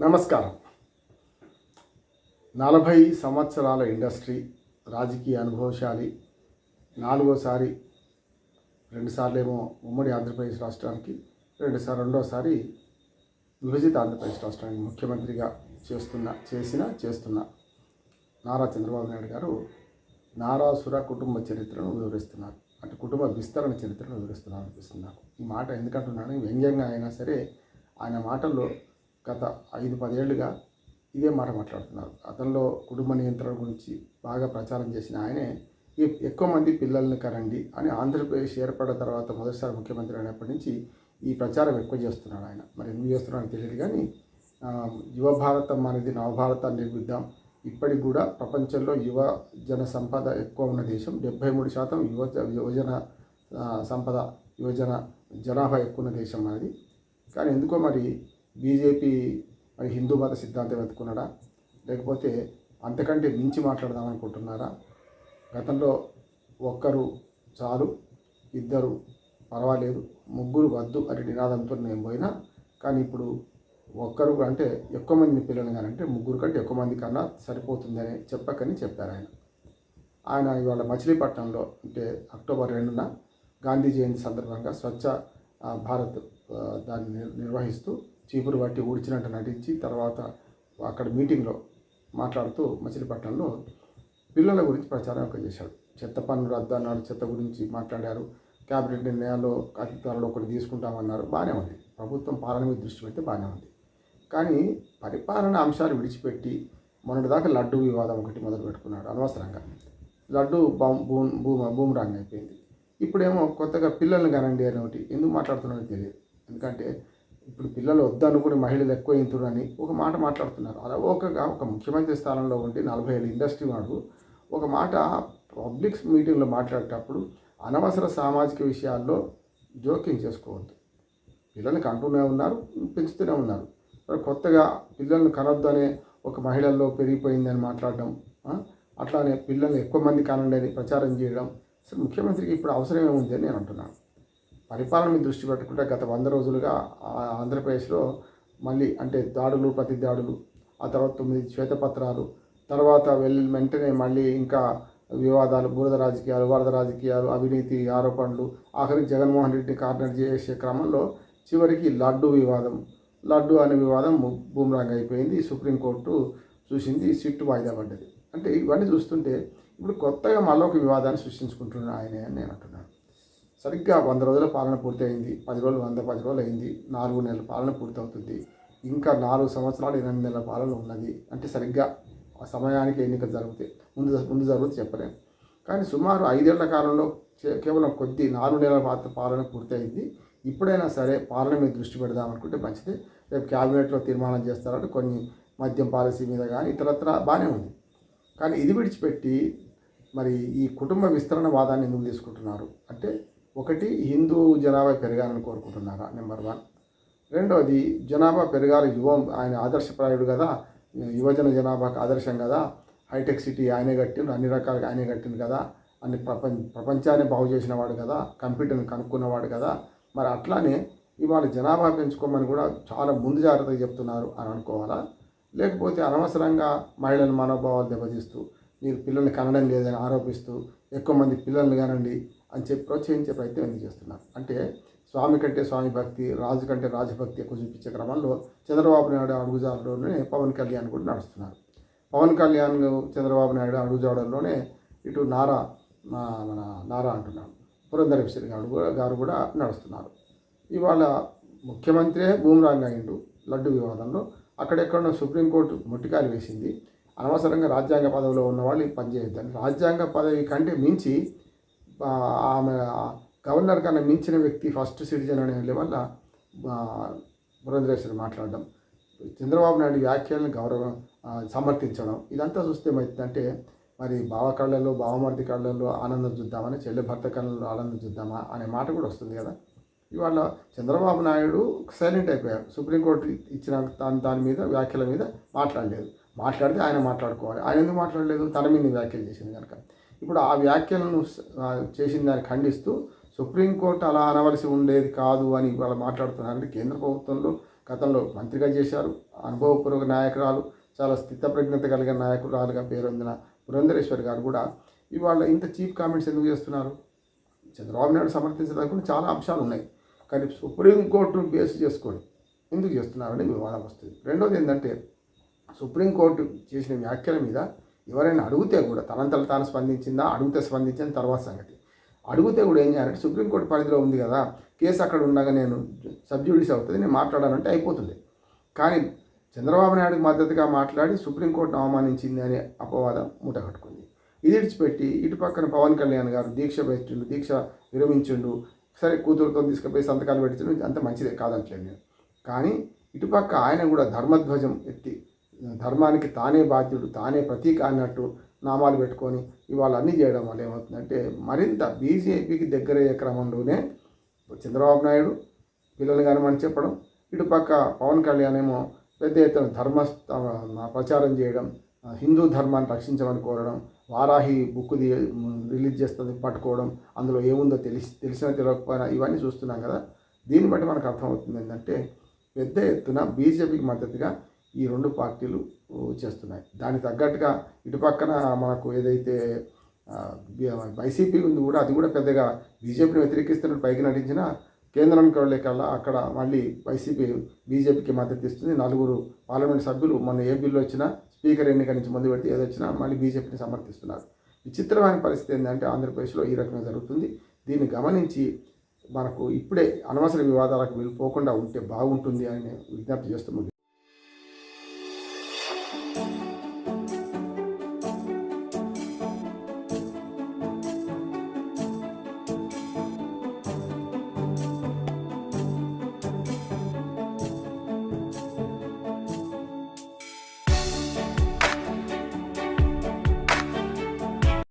నమస్కారం. నలభై సంవత్సరాల ఇండస్ట్రీ రాజకీయ అనుభవశాలి. నాలుగోసారి రెండుసార్లు ఏమో ఉమ్మడి ఆంధ్రప్రదేశ్ రాష్ట్రానికి రెండుసార్లు రెండోసారి విభజిత ఆంధ్రప్రదేశ్ రాష్ట్రానికి ముఖ్యమంత్రిగా చేస్తున్న చేసిన చేస్తున్న నారా చంద్రబాబు నాయుడు గారు నారాసుర కుటుంబ చరిత్రను వివరిస్తున్నారు. అంటే కుటుంబ విస్తరణ చరిత్రను వివరిస్తున్నారు అనిపిస్తుంది నాకు. ఈ మాట ఎందుకంటున్నాను? వ్యంగ్యంగా అయినా సరే ఆయన మాటల్లో గత ఐదు పదేళ్ళుగా ఇదే మాట మాట్లాడుతున్నారు. అతనిలో కుటుంబ నియంత్రణ గురించి బాగా ప్రచారం చేసిన ఆయనే ఎక్కువ మంది పిల్లల్ని కరండి అని ఆంధ్రప్రదేశ్ ఏర్పడిన తర్వాత మొదటిసారి ముఖ్యమంత్రి అయినప్పటి నుంచి ఈ ప్రచారం ఎక్కువ చేస్తున్నాడు ఆయన. మరి ఎందుకు చేస్తున్నాడో తెలియదు కానీ యువభారతం అనేది నవభారతాన్ని నిర్మిద్దాం. ఇప్పటికి కూడా ప్రపంచంలో యువ జన సంపద ఎక్కువ ఉన్న దేశం. డెబ్బై మూడు శాతం యువ యువజన సంపద యువజన జనాభా ఎక్కువ ఉన్న దేశం అనేది. కానీ ఎందుకో మరి బీజేపీ మరి హిందూ మత సిద్ధాంతం వెతుకున్నాడా లేకపోతే అంతకంటే మించి మాట్లాడదాం అనుకుంటున్నారా? గతంలో ఒక్కరు చాలు ఇద్దరు పర్వాలేదు ముగ్గురు వద్దు అని నినాదంతో నేను పోయినా. కానీ ఇప్పుడు ఒక్కరు అంటే ఎక్కువ మంది పిల్లలు కానీ అంటే ముగ్గురు కంటే ఎక్కువ మంది కన్నా సరిపోతుందని చెప్పకని చెప్పారు ఆయన. ఆయన ఇవాళ మచిలీపట్నంలో అంటే అక్టోబర్ రెండున గాంధీ జయంతి సందర్భంగా స్వచ్ఛ భారత్ దాన్ని నిర్వహిస్తూ చీపురు బట్టి ఊడ్చినట్టు నటించి తర్వాత అక్కడ మీటింగ్లో మాట్లాడుతూ మచిలీపట్నంలో పిల్లల గురించి ప్రచారం ఒక చేశాడు. చెత్త పన్ను రద్దు అన్నారు చెత్త గురించి మాట్లాడారు. క్యాబినెట్ నిర్ణయాల్లో అతి త్వరలో ఒకటి తీసుకుంటామన్నారు. బాగానే ఉంది. ప్రభుత్వం పాలన మీద దృష్టి పెడితే బాగానే ఉంది. కానీ పరిపాలన అంశాలు విడిచిపెట్టి మొన్నటిదాకా లడ్డు వివాదం ఒకటి మొదలు పెట్టుకున్నాడు అనవసరంగా. లడ్డు భూమి భూమ్ భూమ అయిపోయింది. ఇప్పుడేమో కొత్తగా పిల్లల్ని కనండి అని ఒకటి ఎందుకు మాట్లాడుతున్నాడో తెలియదు. ఎందుకంటే ఇప్పుడు పిల్లలు వద్దనుకుని మహిళలు ఎక్కువ ఇంతుడని ఒక మాట మాట్లాడుతున్నారు. అలా ఒకగా ఒక ముఖ్యమంత్రి స్థానంలో ఉండి నలభై ఏళ్ళ ఇండస్ట్రీ వాడు ఒక మాట పబ్లిక్ మీటింగ్లో మాట్లాడేటప్పుడు అనవసర సామాజిక విషయాల్లో జోక్యం చేసుకోవద్దు. పిల్లల్ని కంటూనే ఉన్నారు పెంచుతూనే ఉన్నారు. మరి కొత్తగా పిల్లల్ని కనొద్దనే ఒక మహిళల్లో పెరిగిపోయిందని మాట్లాడడం అట్లానే పిల్లల్ని ఎక్కువ మంది కానండి అని ప్రచారం చేయడం అసలు ముఖ్యమంత్రికి ఇప్పుడు అవసరం ఏముంది అని నేను అంటున్నాను. పరిపాలన మీద దృష్టి పెట్టుకుంటే గత వంద రోజులుగా ఆంధ్రప్రదేశ్లో మళ్ళీ అంటే దాడులు ప్రతి దాడులు ఆ తర్వాత తొమ్మిది శ్వేతపత్రాలు తర్వాత వెళ్ళి వెంటనే మళ్ళీ ఇంకా వివాదాలు బురద రాజకీయాలు వరద రాజకీయాలు అవినీతి ఆరోపణలు ఆఖరికి జగన్మోహన్ రెడ్డిని కార్నర్ చేసే క్రమంలో చివరికి లడ్డు వివాదం. లడ్డు అనే వివాదం ము- అయిపోయింది. సుప్రీంకోర్టు చూసింది సిట్టు వాయిదా పడ్డది. అంటే ఇవన్నీ చూస్తుంటే ఇప్పుడు కొత్తగా మళ్ళీ ఒక వివాదాన్ని సృష్టించుకుంటున్నాడు ఆయనే అని నేను అంటున్నాను. సరిగ్గా వంద రోజుల పాలన పూర్తయింది. పది రోజులు వంద పది రోజులు అయింది. నాలుగు నెలల పాలన పూర్తవుతుంది. ఇంకా నాలుగు సంవత్సరాలు ఎనిమిది నెలల పాలన ఉన్నది. అంటే సరిగ్గా ఆ సమయానికి ఎన్నికలు జరుగుతాయి. ముందు ముందు జరుగుతుంది చెప్పలేము కానీ సుమారు ఐదేళ్ళ కాలంలో చే- కేవలం కొద్ది నాలుగు నెలల పాత పాలన పూర్తయింది. ఇప్పుడైనా సరే పాలన మీద దృష్టి పెడదాం అనుకుంటే మంచిది. రేపు క్యాబినెట్లో తీర్మానం చేస్తారంటే కొన్ని మద్యం పాలసీ మీద కానీ ఇతరత్ర బాగానే ఉంది. కానీ ఇది విడిచిపెట్టి మరి ఈ కుటుంబ విస్తరణ వాదాన్ని ఎందుకు తీసుకుంటున్నారు? అంటే ఒకటి హిందూ జనాభా పెరగాలని కోరుకుంటున్నారా? Number one. రెండవది జనాభా పెరగాలి యువ ఆయన ఆదర్శప్రాయుడు కదా యువజన జనాభాకు ఆదర్శం కదా హైటెక్ సిటీ ఆయనే కట్టిండు అన్ని రకాలుగా ఆయనే కట్టింది కదా అన్ని ప్రపంచ ప్రపంచాన్ని బాగు చేసినవాడు కదా కంప్యూటర్ని కనుక్కున్నవాడు కదా మరి అట్లానే ఇవాళ జనాభా పెంచుకోమని కూడా చాలా ముందు జాగ్రత్తగా చెప్తున్నారు అని అనుకోవాలా? లేకపోతే అనవసరంగా మహిళల మనోభావాలు దెబ్బతీస్తూ మీరు పిల్లల్ని కనడం లేదని ఆరోపిస్తూ ఎక్కువ మంది పిల్లల్ని కనండి అని చెప్పి ప్రోత్సహించే ప్రయత్నం ఎందుకు చేస్తున్నారు అంటే స్వామి కంటే స్వామి భక్తి రాజు కంటే రాజభక్తి ఎక్కువ చూపించే క్రమంలో చంద్రబాబు నాయుడు అడుగుజాడలోనే పవన్ కళ్యాణ్ కూడా నడుస్తున్నారు. పవన్ కళ్యాణ్ చంద్రబాబు నాయుడు అడుగుజాడలోనే ఇటు నారా మా- మన నారా అంటున్నాడు. పురంధర విశ్వ గారు కూడా- గారు కూడా నడుస్తున్నారు. ఇవాళ ముఖ్యమంత్రి భూమరాంగ్ అయిండు లడ్డు వివాదంలో. అక్కడెక్కడ సుప్రీంకోర్టు ముట్టికాయలు వేసింది. అనవసరంగా రాజ్యాంగ పదవిలో ఉన్న వాళ్ళు పనిచేయొద్దని రాజ్యాంగ పదవి కంటే మించి ఆమె గవర్నర్ కన్నా మించిన వ్యక్తి ఫస్ట్ సిటిజన్ అనే లెవెల్ పురంధరేశ్వరి మాట్లాడడం చంద్రబాబు నాయుడు వ్యాఖ్యలను గౌరవం సమర్థించడం ఇదంతా చూస్తే ఏమవుతుందంటే మరి బావ కళ్ళల్లో బావమర్ది కళ్ళల్లో ఆనందం చూద్దామని చెల్లె భర్త కళ్ళల్లో ఆనందం చూద్దామా అనే మాట కూడా వస్తుంది కదా. ఇవాళ చంద్రబాబు నాయుడు సైలెంట్ అయిపోయారు. సుప్రీంకోర్టు ఇచ్చిన దాని దాని మీద వ్యాఖ్యల మీద మాట్లాడలేదు. మాట్లాడితే ఆయన మాట్లాడుకోవాలి. ఆయన ఎందుకు మాట్లాడలేదు? తన మీద వ్యాఖ్యలు చేసింది కనుక. ఇప్పుడు ఆ వ్యాఖ్యలను చేసిన దాన్ని ఖండిస్తూ సుప్రీంకోర్టు అలా అనవలసి ఉండేది కాదు అని వాళ్ళు మాట్లాడుతున్నారంటే కేంద్ర ప్రభుత్వంలో గతంలో మంత్రిగా చేశారు అనుభవపూర్వక నాయకురాలు చాలా స్థితప్రజ్ఞత కలిగిన నాయకురాలుగా పేరొందిన పురంధరేశ్వర్ గారు కూడా ఇవాళ ఇంత చీప్ కామెంట్స్ ఎందుకు చేస్తున్నారు? చంద్రబాబు నాయుడు సమర్థించడానికి చాలా అంశాలు ఉన్నాయి. కానీ సుప్రీంకోర్టును బేస్ చేసుకొని ఎందుకు చేస్తున్నారని వివాదం వస్తుంది. రెండోది ఏంటంటే సుప్రీంకోర్టు చేసిన వ్యాఖ్యల మీద ఎవరైనా అడిగితే కూడా తనంతలు తాను స్పందించిందా అడిగితే స్పందించిన తర్వాత సంగతి. అడిగితే కూడా ఏం చేయాలంటే సుప్రీంకోర్టు పరిధిలో ఉంది కదా కేసు అక్కడ ఉండగా నేను సబ్జ్యూడిస్ అవుతుంది నేను మాట్లాడాలంటే అయిపోతుంది. కానీ చంద్రబాబు నాయుడుకి మద్దతుగా మాట్లాడి సుప్రీంకోర్టును అవమానించింది అనే అపవాదం మూటగట్టుకుంది. ఇది విడిచిపెట్టి ఇటు పక్కన పవన్ కళ్యాణ్ గారు దీక్ష పెట్టిండు దీక్ష విరమించిండు సరే కూతురుతో తీసుకుపోయి సంతకాలు పెట్టిండు అంత మంచిదే కాదంటలేదు నేను. కానీ ఇటుపక్క ఆయన కూడా ధర్మధ్వజం ఎత్తి ధర్మానికి తానే బాధ్యుడు తానే ప్రతీక అన్నట్టు నామాలు పెట్టుకొని ఇవాళ అన్నీ చేయడం వల్ల ఏమవుతుందంటే మరింత బీజేపీకి దగ్గరయ్యే క్రమంలోనే చంద్రబాబు నాయుడు పిల్లలు కానిమని చెప్పడం ఇటుపక్క పవన్ కళ్యాణ్ ఏమో పెద్ద ఎత్తున ధర్మ ప్రచారం చేయడం హిందూ ధర్మాన్ని రక్షించమని కోరడం వారాహి బుక్ రిలీజ్ చేస్తుంది పట్టుకోవడం అందులో ఏముందో తెలిసి తెలిసినా తెలియకపోయినా ఇవన్నీ చూస్తున్నాం కదా. దీన్ని బట్టి మనకు అర్థమవుతుంది ఏంటంటే పెద్ద ఎత్తున బీజేపీకి మద్దతుగా ఈ రెండు పార్టీలు చేస్తున్నాయి. దానికి తగ్గట్టుగా ఇటు పక్కన మనకు ఏదైతే వైసీపీ ఉంది కూడా అది కూడా పెద్దగా బీజేపీని వ్యతిరేకిస్తున్నట్టు పైకి నటించిన కేంద్రానికి వెళ్ళేకల్లా అక్కడ మళ్ళీ వైసీపీ బీజేపీకి మద్దతు ఇస్తుంది. నలుగురు పార్లమెంట్ సభ్యులు మొన్న ఏ బిల్లు వచ్చినా స్పీకర్ ఎన్నిక నుంచి ముందు పెడితే ఏదొచ్చినా మళ్ళీ బీజేపీని సమర్థిస్తున్నారు. విచిత్రమైన పరిస్థితి ఏంటంటే ఆంధ్రప్రదేశ్లో ఈ రకంగా జరుగుతుంది. దీన్ని గమనించి మనకు ఇప్పుడే అనవసర వివాదాలకు వెళ్ళిపోకుండా ఉంటే బాగుంటుంది అని విజ్ఞప్తి చేస్తూ